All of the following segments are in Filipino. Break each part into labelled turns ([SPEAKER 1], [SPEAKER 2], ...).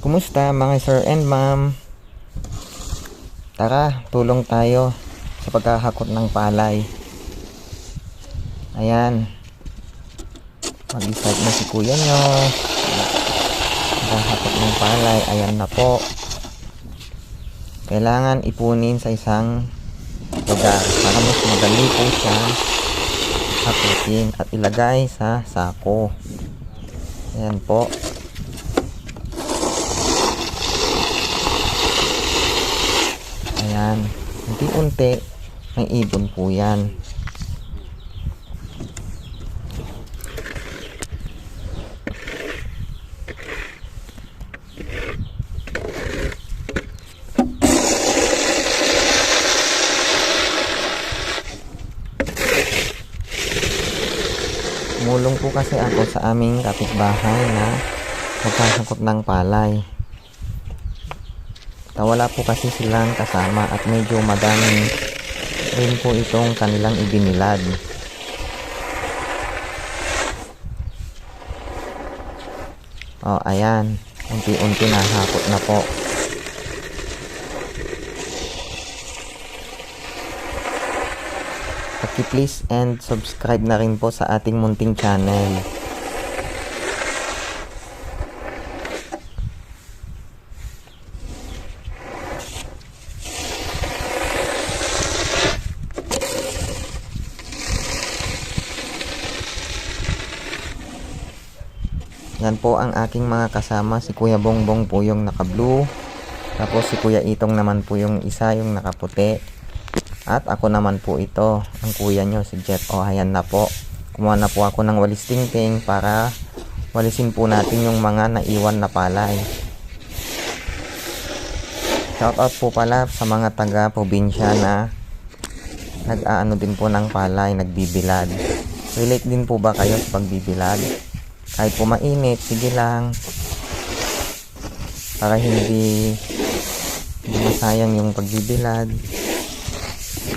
[SPEAKER 1] Kumusta mga sir and ma'am? Tara, tulong tayo sa pagkahakot ng palay. Ayan. Mag-start na si kuya nyo. Pagkahakot ng palay. Ayan na po. Kailangan ipunin sa isang lugar para mas madali po siya hakutin at ilagay sa sako. Ayan po. Ayan. Unti-unti, may ibon po yan. Tumulong po kasi ako sa aming kapitbahay na magkasangkot ng palay. Wala po kasi silang kasama at medyo madami rin po itong kanilang ibinilad. O, oh, ayan. Unti-unti na hakot na po. Paki-please and subscribe na rin po sa ating munting channel. Yan po ang aking mga kasama. Si Kuya Bongbong po yung naka-blue. Tapos si Kuya Itong naman po yung isa yung nakaputi. At ako naman po ito. Ang kuya nyo si Jet. O ayan na po. Kumuha na po ako ng walis tingting para walisin po natin yung mga naiwan na palay. Shoutout po pala sa mga taga probinsya na nag-aano din po ng palay, nagbibilad. Relate din po ba kayo sa pagbibilad? Kahit po mainit, sige lang. Para hindi hindi masayang yung pagbibilad.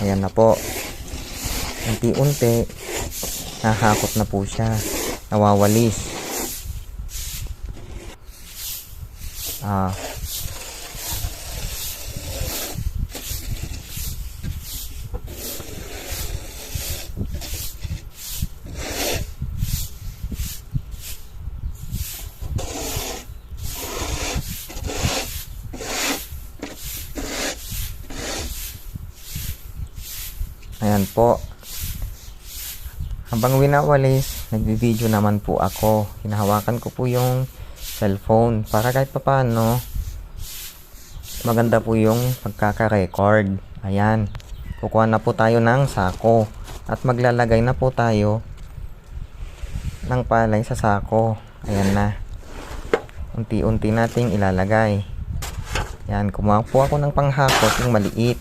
[SPEAKER 1] Ayan na po. Unti-unti nahakot na po siya. Nawawalis. Ah Ayan po. Habang winawalis, nagbi-video naman po ako. Hinahawakan ko po yung cellphone para kahit papaano maganda po yung pagkaka-record. Ayan. Kukuha na po tayo ng sako at maglalagay na po tayo ng palay sa sako. Ayan na. Unti-unti nating ilalagay. Ayan, kumuha po ako ng panghakot yung maliit.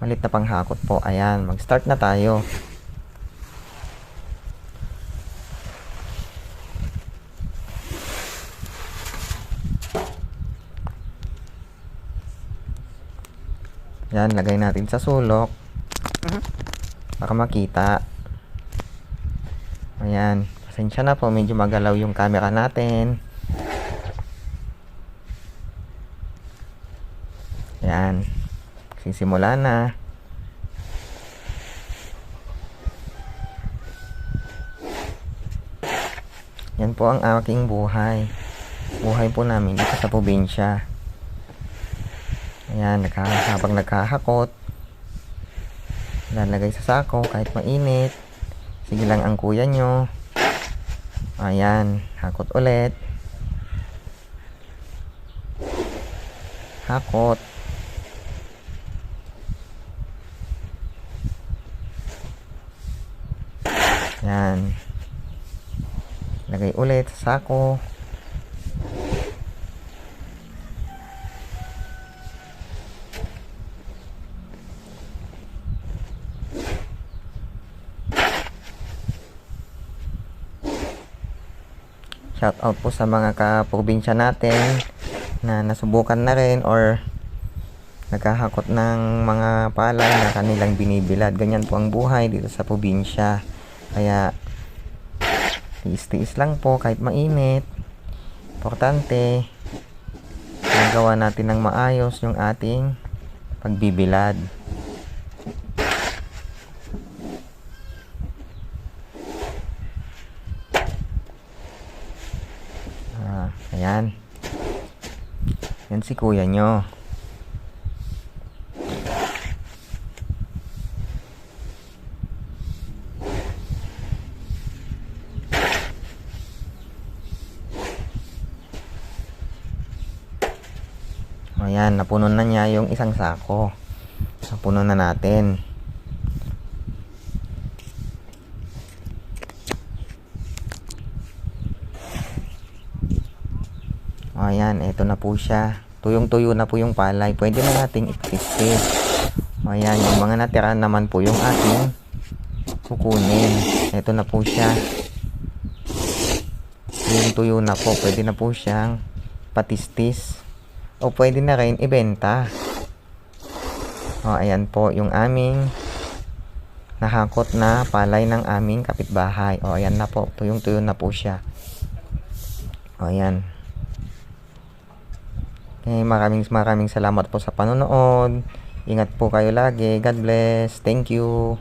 [SPEAKER 1] Malit na panghakot po. Ayan, mag-start na tayo. Yan, lagay natin sa sulok. Para makita. Ayan. Pasensya na po, medyo magalaw yung camera natin. Ayan. Sisimula na. Yan po ang aking buhay. Buhay po namin dito sa probinsya. Ayan, habang nagkahakot. Lalagay sa sako kahit mainit. Sige lang ang kuya nyo. Ayan, hakot ulit. Hakot. Yan. Lagay ulit sa sako. Shout out po sa mga kaprobinsya natin na nasubukan na rin or nagkahakot ng mga palay na kanilang binibilad. Ganyan po ang buhay dito sa probinsya. Kaya, tiis-tiis lang po kahit mainit. Importante, nagawa natin ng maayos yung ating pagbibilad. Ah, ayan. Yan si kuya nyo. Ayan, napuno na niya yung isang sako. Napuno na natin. Ayan, eto na po siya. Tuyong-tuyo na po yung palay. Pwede na nating ipistis. Ayan, yung mga natira naman po yung ating kukunin. Eto na po siya. Tuyong-tuyo na po. Pwede na po siyang patistis. O pwede na rin ibenta. O, ayan po yung aming nahakot na palay ng aming kapitbahay. O, ayan na po. Tuyong-tuyo na po siya. O, ayan. Okay, maraming maraming salamat po sa panonood. Ingat po kayo lagi. God bless. Thank you.